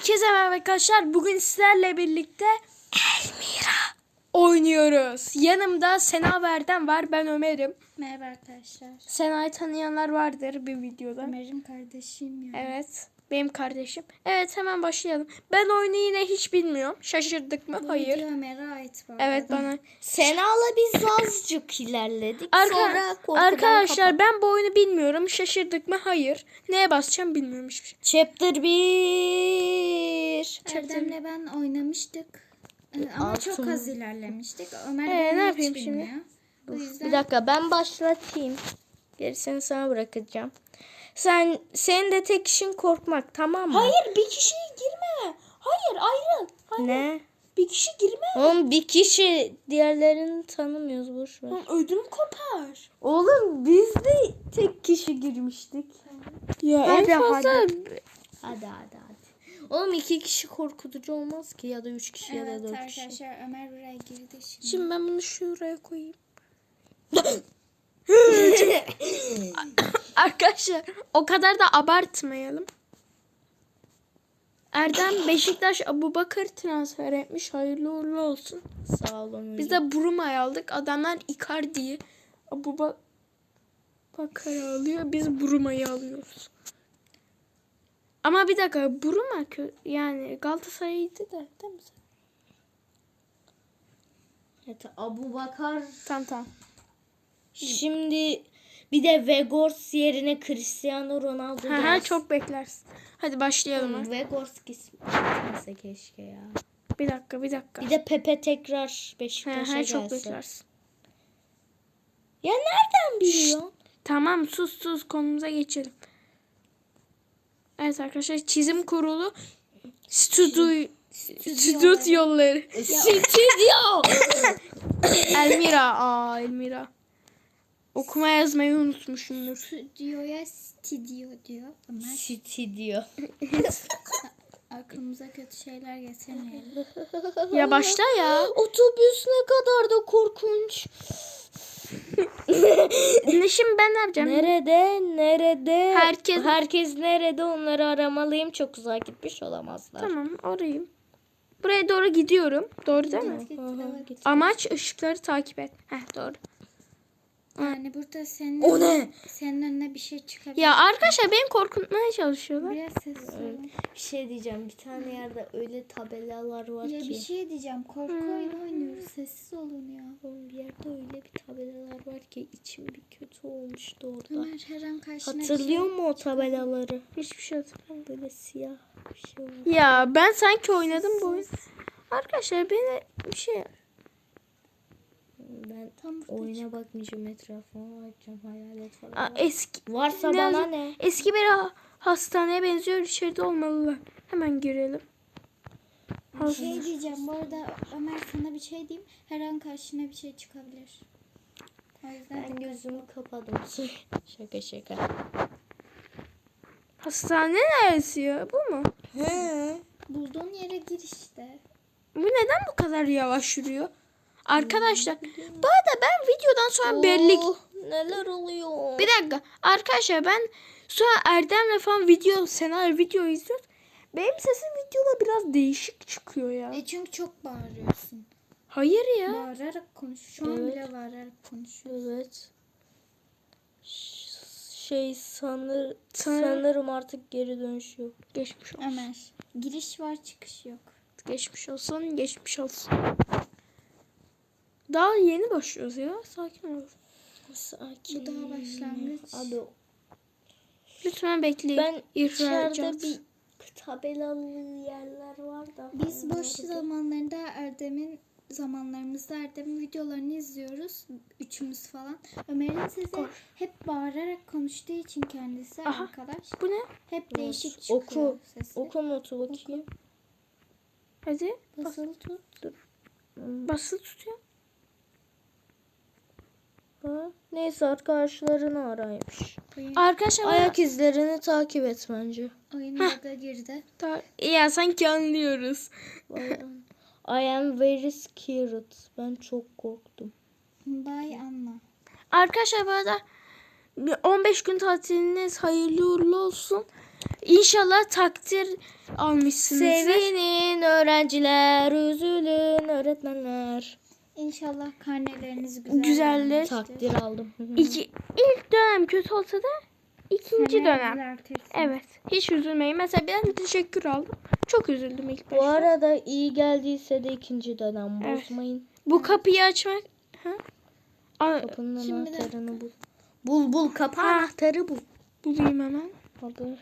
Herkese merhaba arkadaşlar. Bugün sizlerle birlikte Elmira oynuyoruz. Yanımda Sena Verden var. Ben Ömer'im. Merhaba arkadaşlar. Sena'yı tanıyanlar vardır bir videoda. Ömer'in kardeşiyim ya. Evet. Benim kardeşim. Evet hemen başlayalım. Ben oyunu yine hiç bilmiyorum. Şaşırdık mı? Bu Hayır. Ömer'e ait bu Evet bana. Sena'la biz azıcık ilerledik. Arka- Sonra korkudan arkadaşlar kapat- ben bu oyunu bilmiyorum. Şaşırdık mı? Hayır. Neye basacağım bilmiyorum hiçbir şey. Chapter 1. Erdem'le ben oynamıştık. Ee, Ama Altın. çok az ilerlemiştik. Ömer Ee, bunu ne hiç yapayım şimdi? bilmiyor. Bu yüzden Bir dakika ben başlatayım. Gerisini sana bırakacağım. Sen senin de tek işin korkmak tamam mı? Hayır bir kişi girme. Hayır ayrı. Ne? Bir kişi girme. Oğlum bir kişi diğerlerini tanımıyoruz boş ver. Ödüm kopar. Oğlum biz de tek kişi girmiştik. Ya Hadi, en fazla hadi. Hadi hadi hadi. Oğlum iki kişi korkutucu olmaz ki ya da üç kişi ya da evet dört kişi. arkadaşlar Ömer buraya girdi şimdi. Şimdi ben bunu şuraya koyayım. Arkadaşlar o kadar da abartmayalım. Erdem Beşiktaş Abubakar transfer etmiş. Hayırlı uğurlu olsun. Sağ olun. Biz de Bruma'yı aldık. Adamlar Icardi'yi Abubakar alıyor. Biz Bruma'yı alıyoruz. Ama bir dakika Bruma yani Galatasaray'dı da değil mi? Evet, Abu Bakar. Tamam tamam. Şimdi bir de Vegors yerine Cristiano Ronaldo Ha, ha, çok beklersin. Hadi başlayalım. artık. Vegors gitmese keşke ya. Bir dakika bir dakika. Bir de Pepe tekrar Beşiktaş'a gelse. çok beklersin. Ya nereden biliyorsun? Tamam sus sus konumuza geçelim. Evet arkadaşlar çizim kurulu stüdyo stüdyoları. Stüdyo. Elmira aa Elmira. Okuma yazmayı unutmuşumdur. Stüdyoya stüdyo diyor Ömer. Stüdyo. Aklımıza kötü şeyler getirmeyelim. Ya başla ya. Otobüs ne kadar da korkunç. Ne şimdi ben ne yapacağım? Nerede? Nerede? Herkes- herkes nerede? Onları aramalıyım. Çok uzağa gitmiş olamazlar. Tamam orayım. Buraya doğru gidiyorum. Doğru değil mi? Git, Aha, evet. git. Amaç ışıkları takip et. Heh doğru. Yani burada senin O ne? senin önüne bir şey çıkabilir. Ya arkadaşlar beni korkutmaya çalışıyorlar. Biraz sessiz olun. Bir şey diyeceğim. Bir tane yerde öyle tabelalar var Ya ki. bir şey diyeceğim. Korku oyunu oynuyoruz. Sessiz olun ya. Oğlum Bir yerde öyle bir tabelalar var ki içim bir kötü olmuştu orada. Ömer her an karşına bir Hatırlıyor şey- musun o tabelaları? Hiçbir şey hatırlamıyorum. Böyle siyah bir şey var. Ya ben sanki oynadım bu oyunu. Arkadaşlar beni bir şey Ben Tam oyuna bakmayacağım etrafıma bakacağım hayalet falan. Aa, eski Varsa Ne bana ne? eski bir ha- hastaneye benziyor içeride olmalılar. Hemen girelim. Bir şey diyeceğim. Bu arada Ömer sana bir şey diyeyim. Her an karşına bir şey çıkabilir. O yüzden Ben gözümü kapadım. şaka şaka. Hastane neresi ya? Bu mu? He. bulduğun yere gir işte. Bu neden bu kadar yavaş yürüyor? Arkadaşlar bu arada ben videodan sonra belli Oh, neler oluyor? bir dakika arkadaşlar ben sonra Erdem'le falan video senaryo video izliyoruz. Benim sesim videoda biraz değişik çıkıyor ya. E çünkü çok bağırıyorsun. Hayır ya. Bağırarak konuş. Şu an Evet. bile bağırarak konuşuyor. Evet. Şey sanır, Sanırım- sanırım artık geri dönüş yok. Geçmiş olsun. Ömer. Giriş var çıkış yok. Geçmiş olsun. Geçmiş olsun. Daha yeni başlıyoruz ya. Sakin ol. Sakin. Bu daha başlangıç. Abi Lütfen bekleyin. ben içeride bir tabelalı yerler var da. Biz boş zamanlarında Erdem'in zamanlarımızda Erdem'in videolarını izliyoruz. Üçümüz falan. Ömer'in sesi hep bağırarak konuştuğu için kendisi Aha. arkadaş. Bu ne? Hep değişik çıkıyor Oku. sesi. Oku notu bakayım. Hadi. Basılı tut. Basılı tutuyor. Ha? Neyse arkadaşlarını araymış. Oyun, Arkadaşlar Ayak izlerini takip et bence. oyun bug'a girdi. Ta- ya sanki anlıyoruz. I am very scared. Ben çok korktum. Bay Anna. Arkadaşlar bu arada bir 15 gün tatiliniz hayırlı uğurlu olsun. İnşallah takdir almışsınızdır. Sevinin öğrenciler, üzülün öğretmenler. İnşallah karneleriniz güzel. Güzeldir. gelmiştir. Takdir aldım. İki, ilk dönem kötü olsa da ikinci Seneye dönem. düzeltirsin. Evet. Hiç üzülmeyin. Mesela ben teşekkür aldım. Çok üzüldüm ilk Bu başta. arada iyi geldiyse de ikinci dönem Evet. bozmayın. Bu kapıyı açmak... Ha? Aa, Kapının Şimdi anahtarını bul. Bul bul kapı Ha. anahtarı bul. bulayım hemen. Abi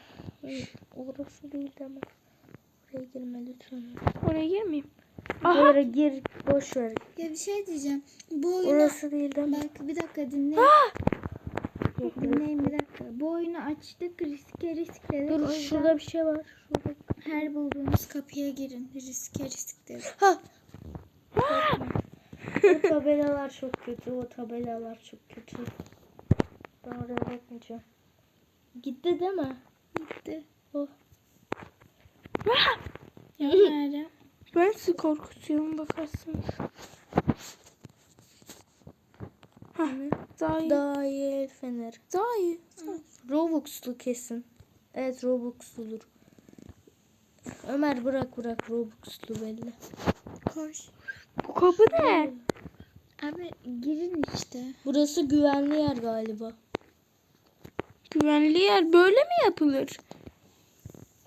orası değil ama. Oraya girme lütfen. Oraya girmeyeyim. Aha. Oraya gir boş ver. Ya bir şey diyeceğim. Bu oyunu Orası değil deme. bak bir dakika dinleyin. Dinleyin bir dakika. Bu oyunu açtık riske risk dedik. Dur O yüzden şurada bir şey var. Şurada. her bulduğunuz kapıya girin. Riske risk dedik. Ha. o tabelalar çok kötü. O tabelalar çok kötü. Ben oraya bakmayacağım. Gitti değil mi? Gitti. Oh. Ya Meryem. Ben sizi korkutuyorum bakarsınız. Hah, daha iyi. Daha iyi el feneri. Daha iyi. Robux'lu kesin. Evet Robux'ludur. Ömer bırak bırak Robux'lu belli. Koş. Bu kapı ne? Abi girin işte. Burası güvenli yer galiba. Güvenli yer böyle mi yapılır?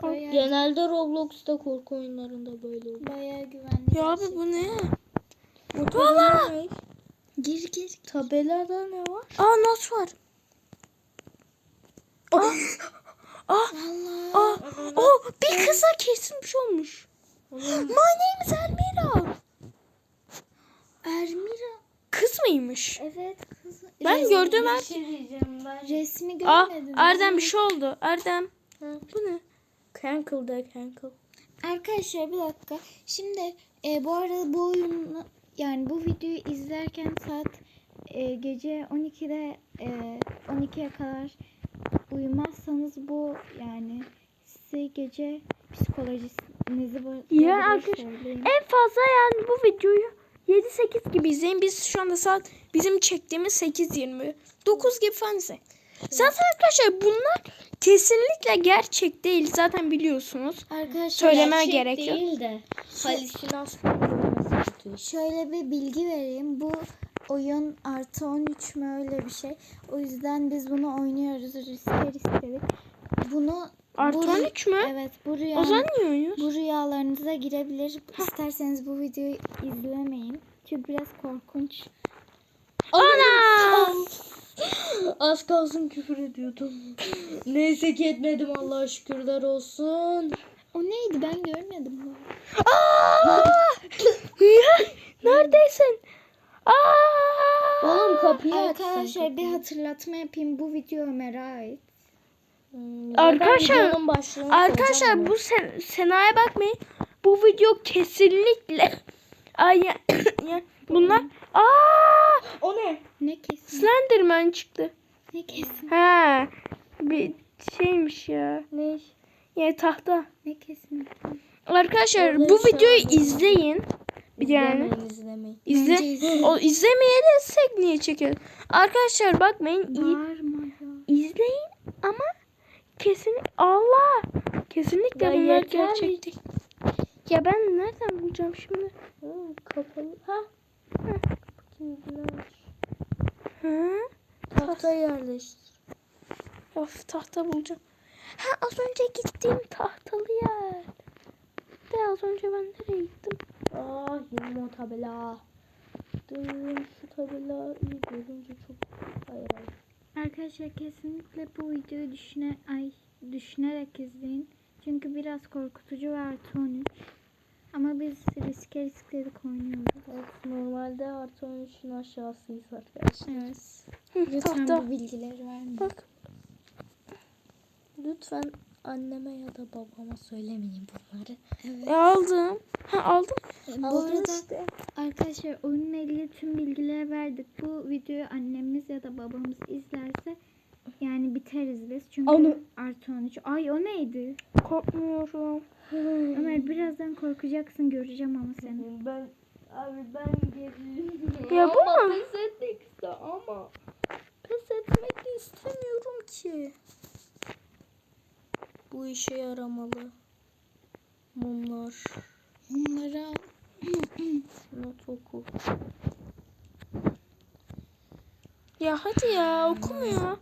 Bayağı, Genelde Roblox'ta korku oyunlarında böyle oluyor. bayağı güvenli. Ya abi bu ne? Bu ne? Gir gir. Tabelada ne var? Aa not var. Ah. Ah. Allah. Ah. Oh, bir kıza kesilmiş olmuş. My name is Elmira. Ermira. Kız mıymış? Evet kız. Ben Resmi- gördüm her. şey diyeceğim ben. Resmi Aa, görmedim. Erdem bir şey oldu. Erdem. Ha. Bu ne? Cankle de cankle. Arkadaşlar bir dakika. Şimdi e, bu arada bu oyunu yani bu videoyu izlerken saat e, gece 12'de e, 12'ye kadar uyumazsanız bu yani size gece psikolojinizi Ya bozulur arkadaş- söyleyeyim. En fazla yani bu videoyu 7-8 gibi izleyin. Biz şu anda saat bizim çektiğimiz 8.20. 9 gibi falan izleyin. Zaten arkadaşlar bunlar kesinlikle gerçek değil. Zaten biliyorsunuz. Arkadaşlar Söylemeye Gerçek gerek yok. değil de halüsinasyon kötü. şöyle bir bilgi vereyim. Bu oyun artı 13 mü öyle bir şey. O yüzden biz bunu oynuyoruz. Riske risk dedik. Bunu Artı bu- 13 mü? Evet bu rüya. O zaman niye oynuyoruz? Bu rüyalarınıza girebilir. İsterseniz bu videoyu izlemeyin. Çünkü biraz korkunç. Ana! Az kalsın küfür ediyordum. Neyse ki etmedim Allah'a şükürler olsun. O neydi ben görmedim bu. Aa! Ya, Neredesin? Aa! Oğlum kapıyı açsın. Arkadaşlar bir hatırlatma yapayım. Bu video Ömer'e ait. Hmm, Arkadaşlar- Arkadaşlar bu sen, Sena'ya bakmayın. Bu video kesinlikle Ay ya, ya, bunlar Aa! O ne? Ne kesin? Slenderman çıktı. Ne kesin? Ha. Bir şeymiş ya. Ne? Ya tahta. Ne kesin? Arkadaşlar Orada bu videoyu an- izleyin. Yani İzlemeyin izlemeyin. izle. İzleyin. O izlemeye desek niye çekelim? Arkadaşlar bakmayın. iyi izleyin ama kesin Allah kesinlikle Ya bunlar yeter gerçek değil. Ya ben nereden bulacağım şimdi? Hı, kapalı. Ha. Kilitler. Hı? Tahta yerleştir. Of tahta bulacağım. Ha az önce gittiğim tahtalı yer. De az önce ben nereye gittim? Ah yine o tabela. Dur şu tabela iyi görünce çok hayır. Arkadaşlar kesinlikle bu videoyu düşüne ay düşünerek izleyin. Çünkü biraz korkutucu ve artı 13. Ama biz riske risk dedik oynuyoruz. Evet, normalde artı 13'ün aşağısıyız arkadaşlar. Evet. Lütfen tahta. bu bilgileri vermeyin. Bak. Lütfen anneme ya da babama söylemeyin bunları. Evet. E, aldım. Ha aldım. Bu Aldınız arada işte. arkadaşlar oyunla ilgili tüm bilgileri verdik. Bu videoyu annemiz ya da babamız izlerse yani biteriz biz. Çünkü Onu- artı 13. Ay o neydi? Korkmuyorum. Ömer birazdan korkacaksın göreceğim ama seni. Ben abi ben gerildim. Ya bu ama mu? pes etmek iste ama pes etmek de istemiyorum ki. Bu işe yaramalı. Mumlar. Bunları al. Not oku. Ya hadi ya okumuyor.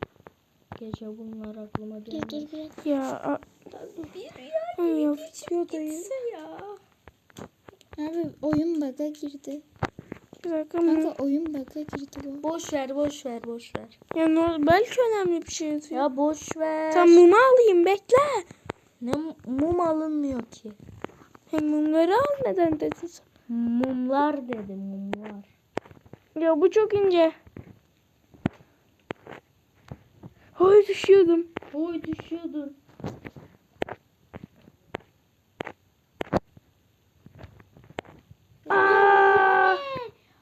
Gece bunlar aklıma geldi. dur bırak. Ya. a- Hı, ya bitiyor dayı. ya. Abi oyun bug'a girdi. Bir dakika. Kanka mum- oyun bug'a girdi bu. Boş ver, boş ver, boş ver. Ya ne oldu? Belki önemli bir şey yazıyor. Ya boş ver. Tam mumu alayım bekle. Ne mum alınmıyor ki? Hem mumları al neden dedin sen? Mumlar dedim, mumlar. Ya bu çok ince. Ay düşüyordum. Oy düşüyordun. Aa!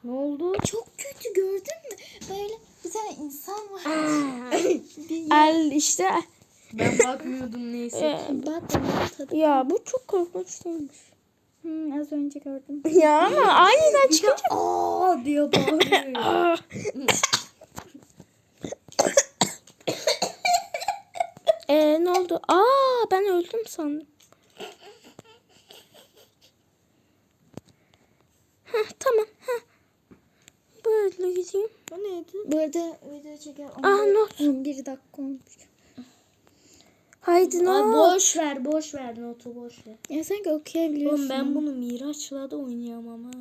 Ne oldu? Çok kötü gördün mü? Böyle bir tane insan var. bir El işte. Ben bakmıyordum neyse. Ee, Bak onun tadı. ya bu çok korkunç değilmiş. Hmm, az önce gördüm. Ya ama aniden çıkınca. Aa diye bağırıyor. Aa. Ee, ne oldu? Aa ben öldüm sandım. Heh, tamam. Heh. Böyle gideyim. Bu neydi? Bu arada video çeker Aa, 11, not. 11 dakika olmuş. Haydi Aa, oldu? boş ver, boş ver notu boş ver. Ya sanki okuyabiliyorsun. Oğlum ben bunu Miraç'la da oynayamam ha.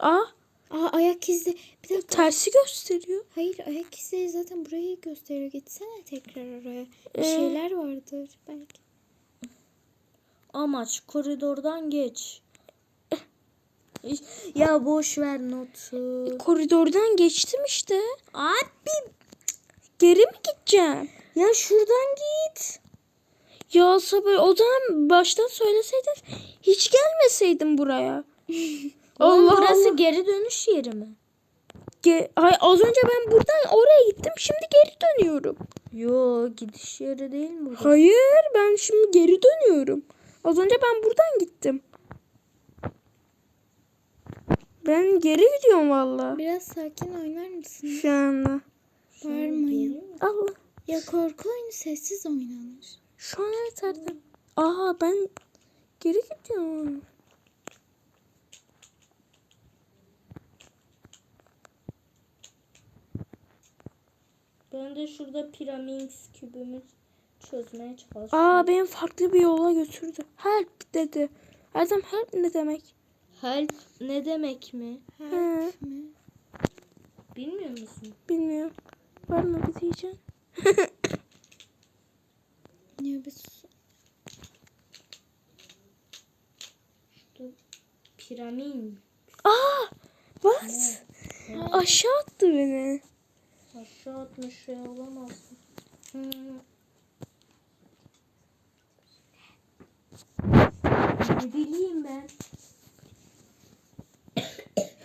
Aa Aa ayak izi. Bir dakika. tersi gösteriyor. Hayır ayak izi zaten burayı gösteriyor. Gitsene tekrar oraya. Bir Ee? şeyler vardır belki. Amaç koridordan geç. Ya boş ver notu. Koridordan geçtim işte. Abi Geri mi gideceğim? ya şuradan git. Ya sabır o zaman baştan söyleseydin hiç gelmeseydim buraya. Oğlum Allah burası Allah. geri dönüş yeri mi? Ge- Hayır, az önce ben buradan oraya gittim şimdi geri dönüyorum. Yo gidiş yeri değil mi burası? Hayır ben şimdi geri dönüyorum. Az önce ben buradan gittim. Ben geri gidiyorum valla. Biraz sakin oynar mısın? Şu anda. Bağırmayın. Allah. Ya korku oyunu sessiz oynanır. Şu an evet Erdem. Aa ben geri gidiyorum. Ben de şurada piramid kübümü çözmeye çalışıyorum. Aa beni farklı bir yola götürdü. Help dedi. Erdem help ne demek? Help ne demek mi? He, Mi? Bilmiyor musun? bilmiyorum. Var mı bir diyeceğim? Sus. Dur. Piramid. Aa! What? Aşağı attı beni. Aşağı atmış şey olamazsın. Hmm. Ne bileyim ben.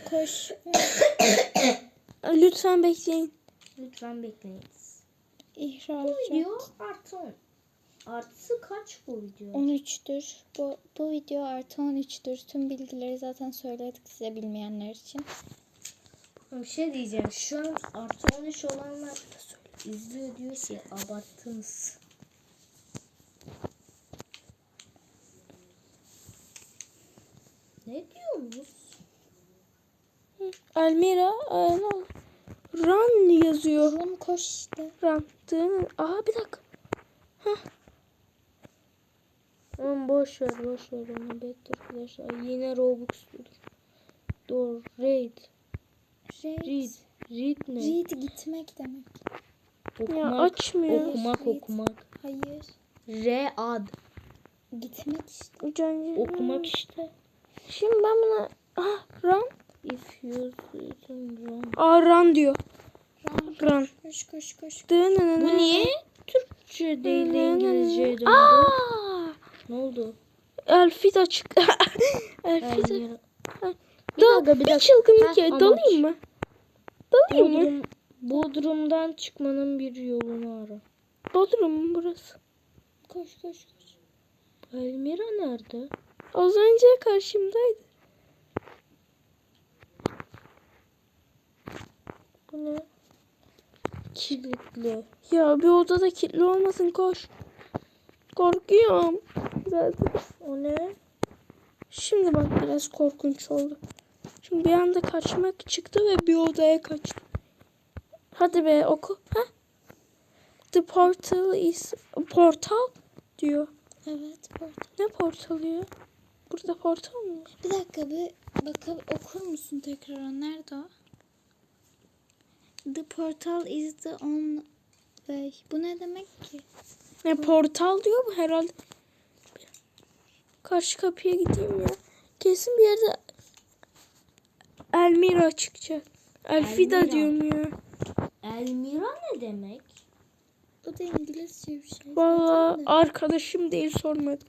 Koş. Lütfen bekleyin. Lütfen bekleyiniz. İhra Bu video artı 10. Artısı kaç bu video? 13'tür. Bu, bu video artı 13'tür. Tüm bilgileri zaten söyledik size bilmeyenler için. Bir şey diyeceğim. Şu an artı 13 olanlar izliyor diyor ki abarttınız. Ne diyorsunuz? Elmira aa, ne oldu? Run yazıyor. Oğlum koş işte. Run. Dın- Aa bir dakika. Oğlum boş ver boş ver onu bekle arkadaşlar. Yine Roblox'tur. Dur raid. Read. Read. Read ne? Read gitmek demek. Okumak. Ya açmıyor. Okumak Read. okumak. Hayır. Read. Gitmek işte. Can- Okumak işte. Şimdi ben buna ah run. If you run. Aa run diyor. Run. Run. Koş koş koş. Dın- Bu niye Türkçe değil de İngilizceye döndü? Aa! Ne oldu? Elfit açık. Elfit Elmira. Bir dakika, bir bir dakika. çılgınlık ya. Dalayım mı? Dalayım mı? Bodrum, Bodrum'dan çıkmanın bir yolunu ara. Bodrum mu burası? Koş koş koş. Elmira nerede? Az önce karşımdaydı. Bu ne? Kilitli. Ya bir odada kilitli olmasın koş. Korkuyorum. Zaten. O ne? Şimdi bak biraz korkunç oldu. Şimdi bir anda kaçmak çıktı ve bir odaya kaçtı. Hadi be oku. Ha? The portal is... Portal diyor. Evet portal. Ne portalı ya? Burada portal mı? Bir dakika bir bakıp okur musun tekrar o? Nerede o? The portal is the on way. Bu ne demek ki? Ne portal diyor bu herhalde. Karşı kapıya gideyim ya. Kesin bir yerde Elmira çıkacak. Elfida Elmira. diyorum ya. Elmira ne demek? Bu da İngilizce bir şey. Valla arkadaşım değil sormadım.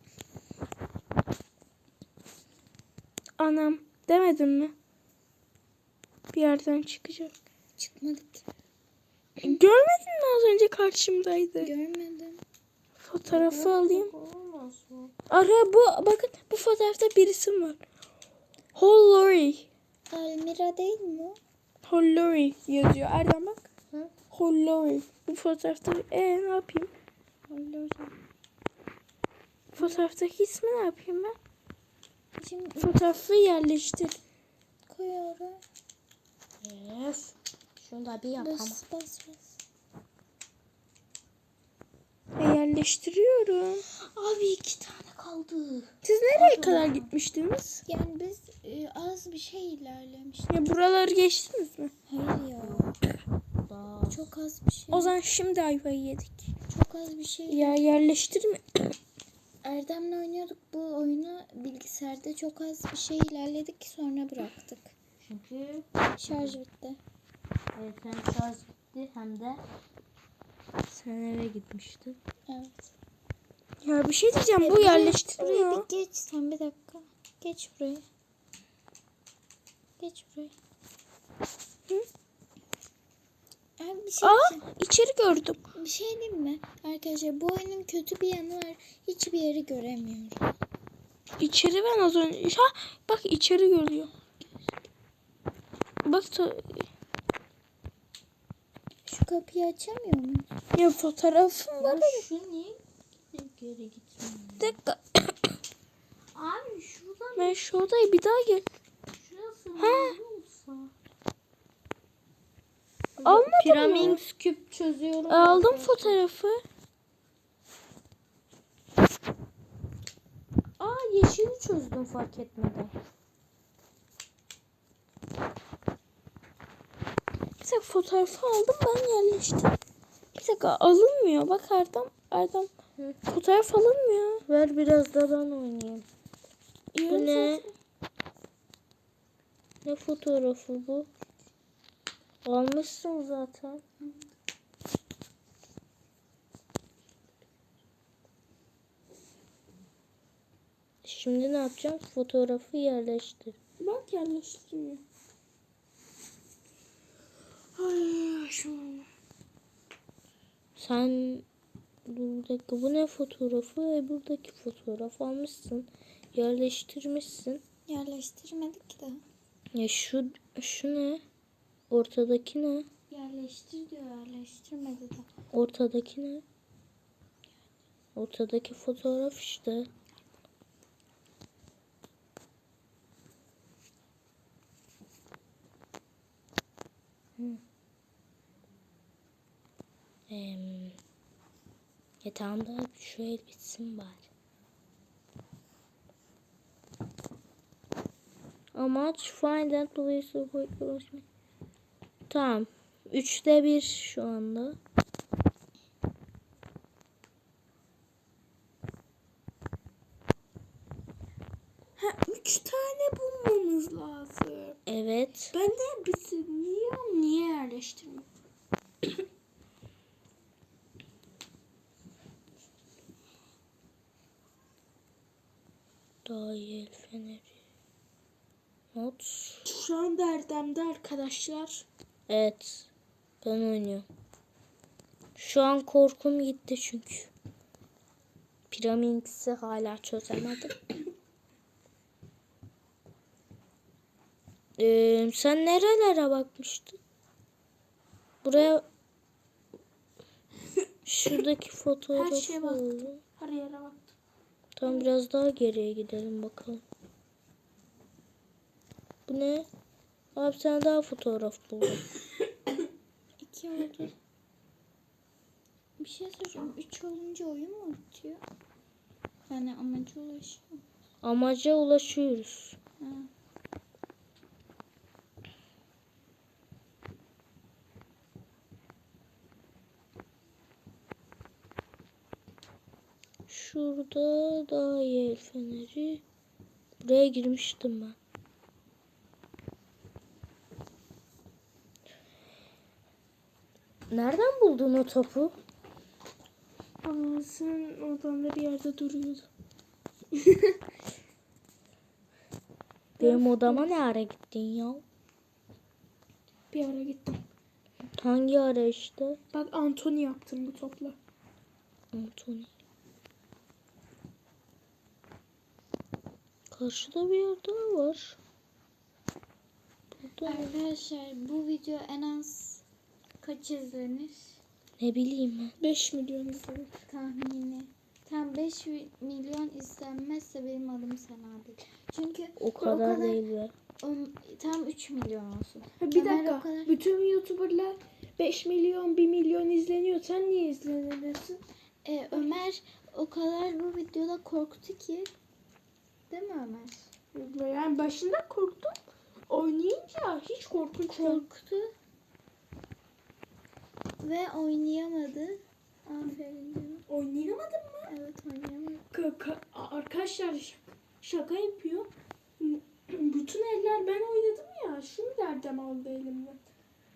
Anam demedim mi? Bir yerden çıkacak. Çıkmadık. Görmedin mi az önce karşımdaydı. Görmedim. Fotoğrafı alayım. Olmaz mı? Ara bu bakın bu fotoğrafta bir isim var. Hollori. Almira değil mi? o? Hollori yazıyor. Erdem bak. Hı? Hollori. Bu fotoğrafta e ne yapayım? Hollori. Fotoğraftaki ismi ne yapayım ben? Şimdi Fotoğrafı yerleştir. koy oraya. Öf. Şunu da bir yapalım. Bas bas bas. E, yerleştiriyorum. Abi iki tane kaldı. Siz nereye kadar gitmiştiniz? Yani biz e, az bir şey ilerlemiştik. Ya buraları geçtiniz mi? Hayır ya. Daha. Çok az bir şey. O zaman şimdi ayvayı yedik. Çok az bir şey. Ya yerleştirme. Erdem'le oynuyorduk bu oyunu bilgisayarda çok az bir şey ilerledik sonra bıraktık. Çünkü Şarj bitti. evet, hem şarj bitti hem de sen eve gitmiştin. Evet. Ya bir şey diyeceğim bu Buraya yerleştirmiyor. bir geç sen bir dakika. Geç buraya. Geç buraya. Hı? Abi bir şey, Aa diyeceğim. içeri gördüm. bir şey diyeyim mi? Arkadaşlar bu oyunun kötü bir yanı var. Hiçbir yeri göremiyorum. İçeri ben az önce. Ha bak içeri görüyor. Bak Şu kapıyı açamıyor muyum? ya fotoğrafım var. Şu niye geri gitmiyor? Bir dakika. Abi şuradan Ben şu odaya bir daha gel. şurası ne olsa. Almadın mı? Küp çözüyorum. Aldım arkadaşlar. fotoğrafı. Aa yeşili çözdüm fark etmeden. Bir dakika fotoğrafı aldım ben yerleştirdim. Bir dakika alınmıyor. Bak Erdem. Erdem. Hı. Fotoğraf alınmıyor. Ver biraz da ben oynayayım. Bu ne? Ne fotoğrafı bu? Almışsın zaten. Şimdi ne yapacağım? Fotoğrafı yerleştir. Bak yerleştirmiyor. Ay şu. Sen bir dakika bu ne fotoğrafı? E, buradaki fotoğraf almışsın. Yerleştirmişsin. Yerleştirmedik de. Ya şu şu ne? Ortadaki ne? Yerleştir diyor yerleştirmedi de. Ortadaki ne? Ortadaki fotoğraf işte. Hı. Em, ya tamam da şu el bitsin bari. Amaç find and place of ulaşmak. Tamam. Üçte bir şu anda. Ha üç tane bulmamız lazım. Evet. Ben de bilmiyorum niye yerleştirmiyor. Daha el feneri. Not. Şu an Erdem'de arkadaşlar. Evet. Ben oynuyorum. Şu an korkum gitti çünkü. Piramidsi hala çözemedim. Ee, sen nerelere bakmıştın? Buraya Şuradaki fotoğrafı Her şeye baktım. Her yere baktım. Tam biraz daha geriye gidelim bakalım. Bu ne? Abi sen daha fotoğraf buldum. İki oldu. Bir şey soracağım. Üç olunca oyun mu bitiyor? Yani amacı ulaşıyor. Amaca ulaşıyoruz. Ha. Şurada daha iyi el feneri. Buraya girmiştim ben. Nereden buldun o topu? Anasının oradan bir yerde duruyordu. Benim odama ne ara gittin ya? Bir ara gittim. Hangi ara işte? Bak Anthony yaptım bu topla. Anthony. Karşıda bir yer daha var. Burada Arkadaşlar bu video en az kaç izlenir? ne bileyim ben. 5 milyon izledim. Tahmini. Tam 5 milyon izlenmezse benim adım Sena değil. Çünkü O kadar, değil be. tam 3 milyon olsun. Ha, bir Ömer dakika. kadar- Bütün YouTuber'lar 5 milyon 1 milyon izleniyor. Sen niye izlenemiyorsun? Ee, Ömer o kadar bu videoda korktu ki. Değil mi Ömer? Yani başında korktum. Oynayınca hiç korkunç. Korktu. Ve oynayamadı. Aferin canım. Oynayamadın mı? Evet oynayamadı. Ka- ka- arkadaşlar şaka, yapıyor. Bütün eller ben oynadım ya. Şimdi Erdem aldı elimden.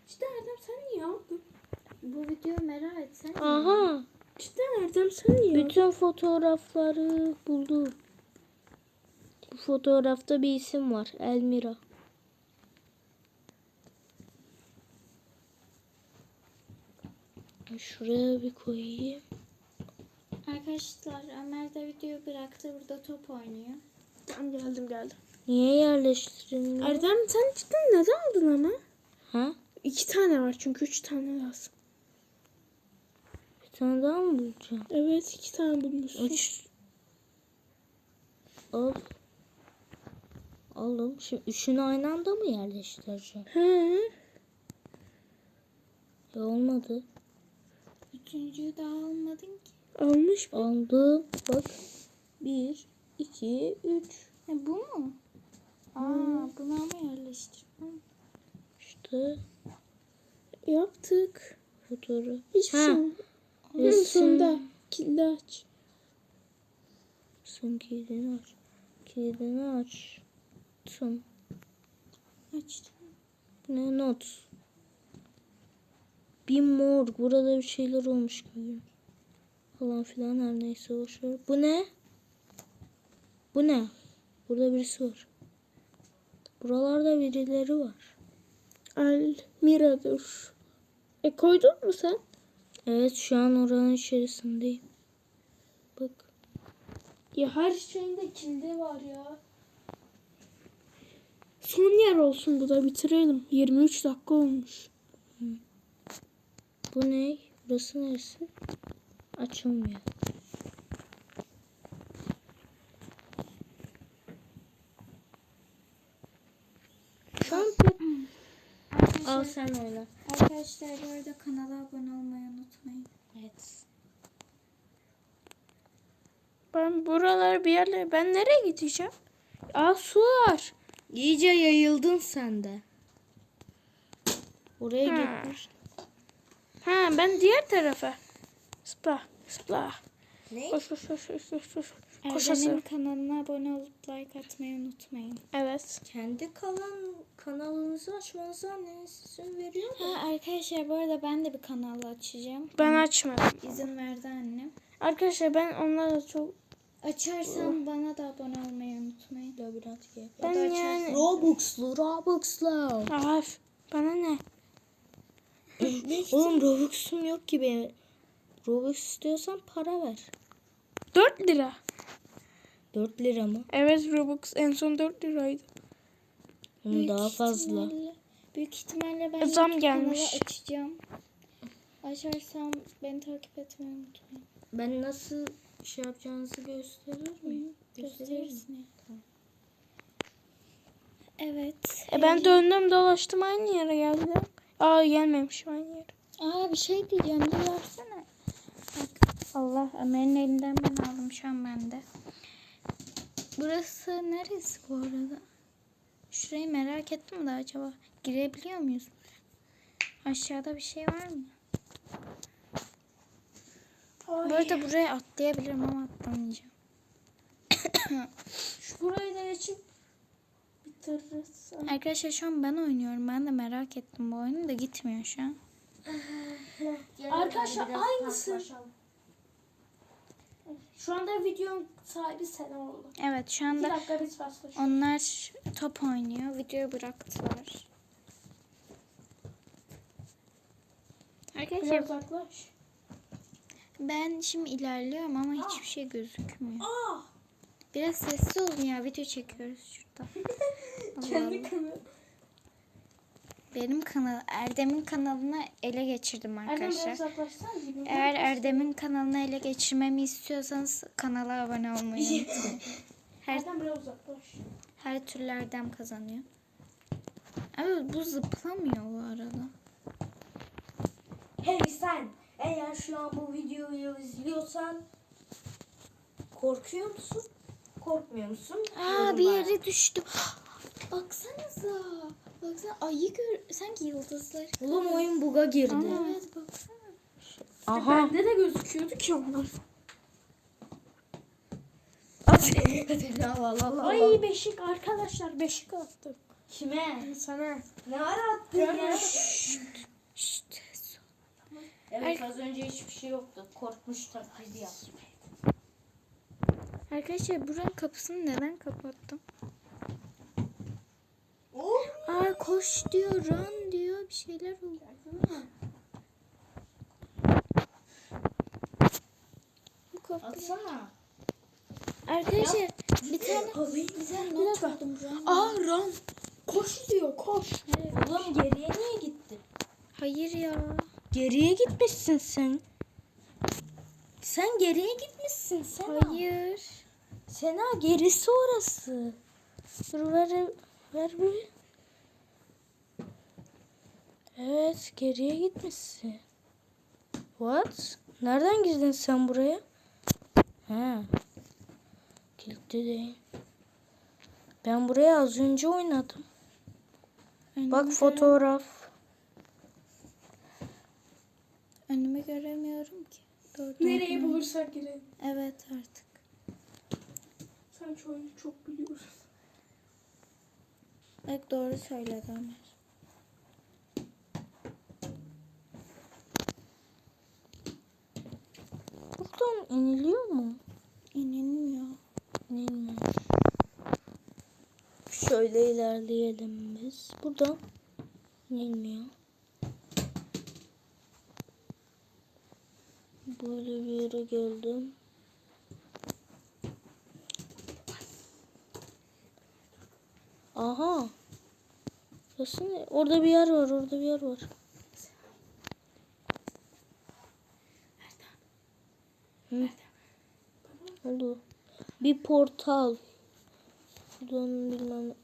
İşte Erdem sen niye aldın? Bu videoyu merak etsen. Aha. Cidden Erdem sen niye aldın? Bütün fotoğrafları buldum. Bu fotoğrafta bir isim var. Elmira. Şuraya bir koyayım. Arkadaşlar Ömer de videoyu bıraktı. Burada top oynuyor. Tamam geldim geldim. Niye yerleştirilmiyor? Erdem sen cidden neden aldın ama? Ha? İki tane var çünkü üç tane lazım. Bir tane daha mı bulacağım? Evet iki tane bulmuşsun. Üç. Al. Aldım. Şimdi üçünü aynı anda mı yerleştireceğim? He. E olmadı. Üçüncüyü daha almadın ki. Almış mı? Aldım. Bak. Bir, iki, üç. E, bu mu? Aa, buna mı yerleştirmem? İşte Yaptık. fotoğraf. Hiçbir Ha. şey olmadı. En Resim. sonunda kilidi aç. Sen kilidini aç. Kilidini aç. Tım. Açtım. Bu ne not? Bir mor. Burada bir şeyler olmuş gibi. Falan filan her neyse boşver. Bu ne? Bu ne? Burada birisi var. Buralarda birileri var. Almira'dır. E koydun mu sen? Evet şu an oranın içerisindeyim. Bak. Ya her şeyinde kilidi var ya. Son yer olsun bu da bitirelim. 23 dakika olmuş. Bu ne? Burası neresi? Açılmıyor. An Al Arkadaşlar, sen oyna. arkadaşlar bu arada kanala abone olmayı unutmayın. Evet. Ben buralar bir yerlere... Ben nereye gideceğim? Aa su var. İyice yayıldın sen de. Oraya Ha. gitmiş. Ha ben diğer tarafa. Spla. Spla. Ne? Koş koş koş koş koş. koş. Koşasın. kanalına abone olup like atmayı unutmayın. Evet. Kendi kalan kanalınızı açmanıza ne sizin veriyor mu? Ha arkadaşlar bu arada ben de bir kanal açacağım. Ben açmadım. İzin verdi annem. Arkadaşlar ben onlarla çok... Açarsam bana da abone olmayı unutmayın. Labirent gibi. Ben yani... Robux'lu, Robux'lu. Af. Bana ne? Oğlum Robux'um yok ki benim. Robux istiyorsan para ver. 4 lira. 4 lira mı? Evet Robux en son 4 liraydı. Bunun daha fazla. ihtimalle- büyük ihtimalle ben Zam gelmiş. açacağım. Açarsam beni takip etmeyi unutmayın. Ben nasıl şey yapacağınızı gösterir miyim? Gösterirsin. Evet. E ben döndüm dolaştım aynı yere geldim. Aa gelmemişim aynı yere. Aa bir şey diyeceğim. Dur versene. Bak Allah Ömer'in elinden ben aldım şu an bende. Burası neresi bu arada? Şurayı merak ettim de acaba girebiliyor muyuz? Aşağıda bir şey var mı? Bu arada buraya atlayabilirim ama atlamayacağım. Şu burayı da geçip bitiririz. Arkadaşlar şu an ben oynuyorum. Ben de merak ettim bu oyunu da gitmiyor şu an. Arkadaşlar aynısı. Şu anda videonun sahibi sen oldu. Evet şu Bir anda dakika biz onlar top oynuyor. Videoyu bıraktılar. Arkadaşlar Biraz uzaklaş. Ben şimdi ilerliyorum ama hiçbir şey gözükmüyor. Aa! Biraz sessiz olun ya video çekiyoruz şurada. Kendi kanalı. Benim kanal Erdem'in kanalını ele geçirdim arkadaşlar. Eğer Erdem'in kanalını ele geçirmemi istiyorsanız kanala abone olmayı. Her, Erdem biraz uzaklaş. her türlü Erdem kazanıyor. Abi bu zıplamıyor bu arada. Hey sen eğer şu an bu videoyu izliyorsan korkuyor musun? Korkmuyor musun? Aa bir yere düştüm. Baksanıza. Baksana ayı gör sanki yıldızlar. Oğlum oyun buga girdi. Evet baksana. Aha. Bende de gözüküyordu ki onlar. Ay beşik arkadaşlar beşik attım. Kime? Sana. Ne ara attın ya? Şşt. Evet az önce hiçbir şey yoktu. Korkmuş taklidi yaptım. Arkadaşlar buranın kapısını neden kapattım? Aa koş diyor, run diyor, bir şeyler oluyor. Bu kapı. Atsana. Arkadaşlar bir tane bir tane not run. Aa run. Koş diyor koş. Oğlum geriye niye gitti? Hayır ya. Geriye gitmişsin sen. Sen geriye gitmişsin sen. Hayır. Sena gerisi orası. Dur ver, ver bir. Evet geriye gitmişsin. What? Nereden girdin sen buraya? Ha. Kilitli değil. Ben buraya az önce oynadım. Bak Önümü fotoğraf. Önümü göremiyorum ki. Doğru. Nereyi bulursak girelim. Evet artık. Sen şu oyunu çok biliyorsun. Bak doğru söyledi Ömer. Buradan iniliyor mu? İnilmiyor. İnilmiyor. Şöyle ilerleyelim biz. Buradan inilmiyor. Böyle bir yere geldim. Aha. Ne? Orada bir yer var. Orada bir yer var. Hı. Oldu. Bir portal. Buradan bilmem.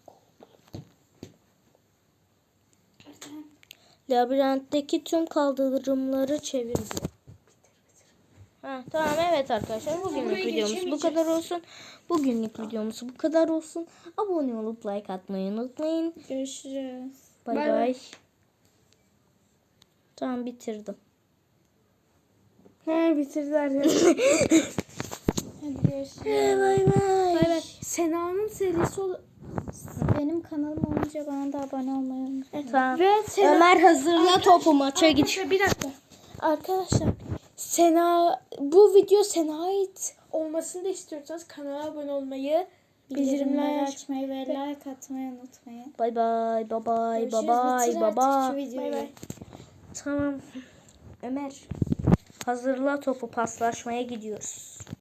Labirentteki tüm kaldırımları çevir diyor. Ha, tamam evet arkadaşlar bugünlük videomuz bu kadar olsun. Bugünlük videomuz bu kadar olsun. Abone olup like atmayı unutmayın. Görüşürüz. Bay Bay. Tamam bitirdim. He bitirdiler ya. Hadi görüşürüz. Bay bay. Bay bay. Sena'nın serisi ol. Benim kanalım olunca bana da abone olmayı unutmayın. Tamam. Ve Sena... Ömer hazırla topu maça git. Arkadaşlar bir dakika. Arkadaşlar Sena bu video Sena'ya ait olmasını da istiyorsanız kanala abone olmayı, Bildirimleri bildirimler açmayı ve like atmayı unutmayın. Bay bay. Bay bay. Bay bay. Bay bay. Tamam. Ömer hazırla topu paslaşmaya gidiyoruz.